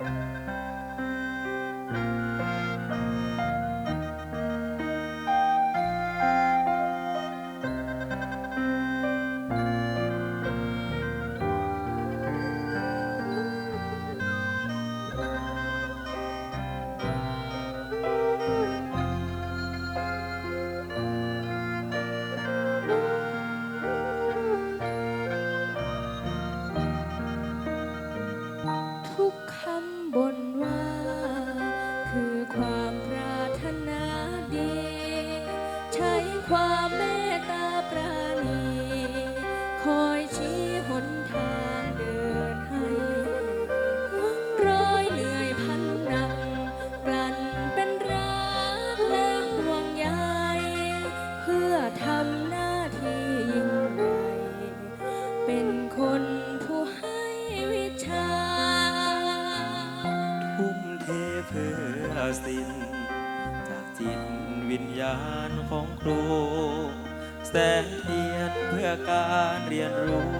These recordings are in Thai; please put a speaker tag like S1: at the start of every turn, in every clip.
S1: thank you
S2: เพื่อสิ้นจากจิตวิญญาณของครู แสงเทียนเพื่อการเรียนรู้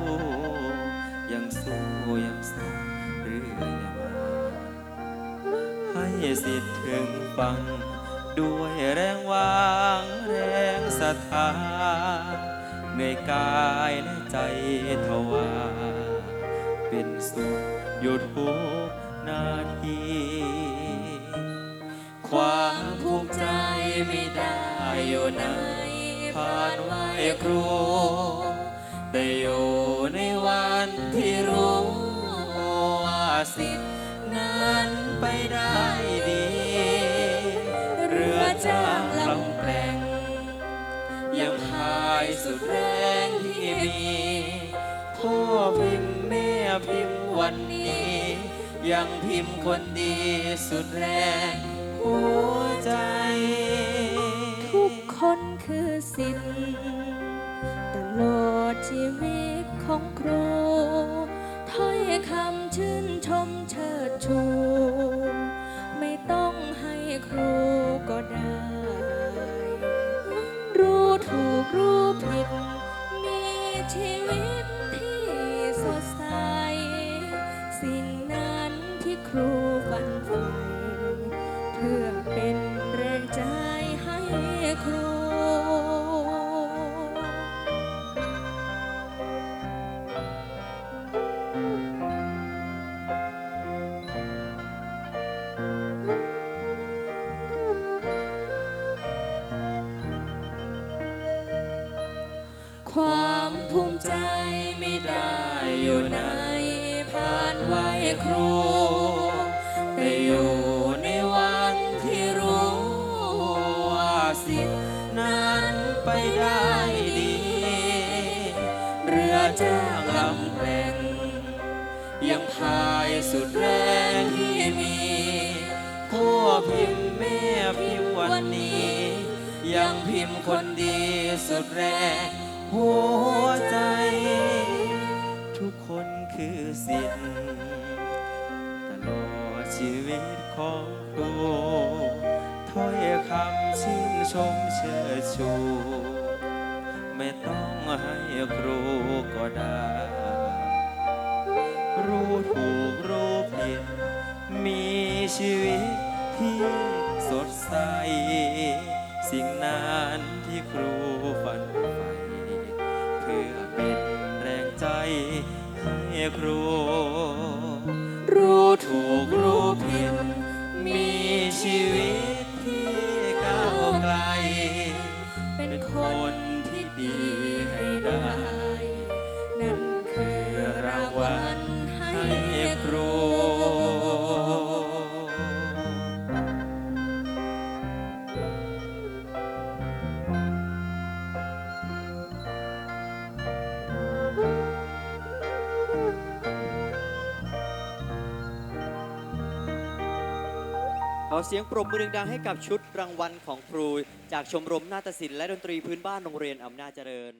S2: ยังสู้ยังสู้เรื่อยมาให้สิทธิ์ถึงฟัง ด้วยแรงวางแรงศรัทธาเหนื่อยกายและใจทวาเป็นสุขหยุดหูนาที ความภูมิใจไม่ได้อยู่ไหนผ่านไหวครูได้อยู่ในวันที่รู้ว่าสิทธิ์นั้นไปได้ดี เรือจางลำแกร่งยังพายสุดแรงที่มีพ่อพิมพ์แม่พิมพ์วันนี้ ยังพิมพ์คนดีสุดแรง หัวใจ
S1: ทุกคนคือสิทธิ์ตลอดชีวิตของครูถ้อยคำชื่นชมเชิดชู ไม่ต้องให้ครูก็ได้ รู้ถูกรู้ผิด มีชีวิตที่สดใส สิ่งนั้นที่ครูฝันใฝ่ ความภูมิใจไม่ได้อยู่ไหนผ่านไหวครู
S2: ได้อยู่ในวันที่รู้ว่าสิทธินั้นไปได้ดี เรือจ้างลำแรงยังพายสุดแรงที่มีพ่อพิมพ์แม่พิมพ์วันนี้ ยังพิมพ์คนดีสุดแรง หัวใจ ทุกคนคือสิทธิ์ตลอดชีวิตของครูถ้อยคำชื่นชมเชิดชู ไม่ต้องให้ครูก็ได้ รู้ถูกรู้ผิด มีชีวิตที่สดใส สิ่งนั้นที่ครูฝัน ครู รู้ถูกรู้ผิดมีชีวิต
S3: ขอเสียงปรบมือดังๆให้กับชุดรางวัลของครู จากชมรมนาฏศิลป์และดนตรีพื้นบ้านโรงเรียนอำนาจเจริญ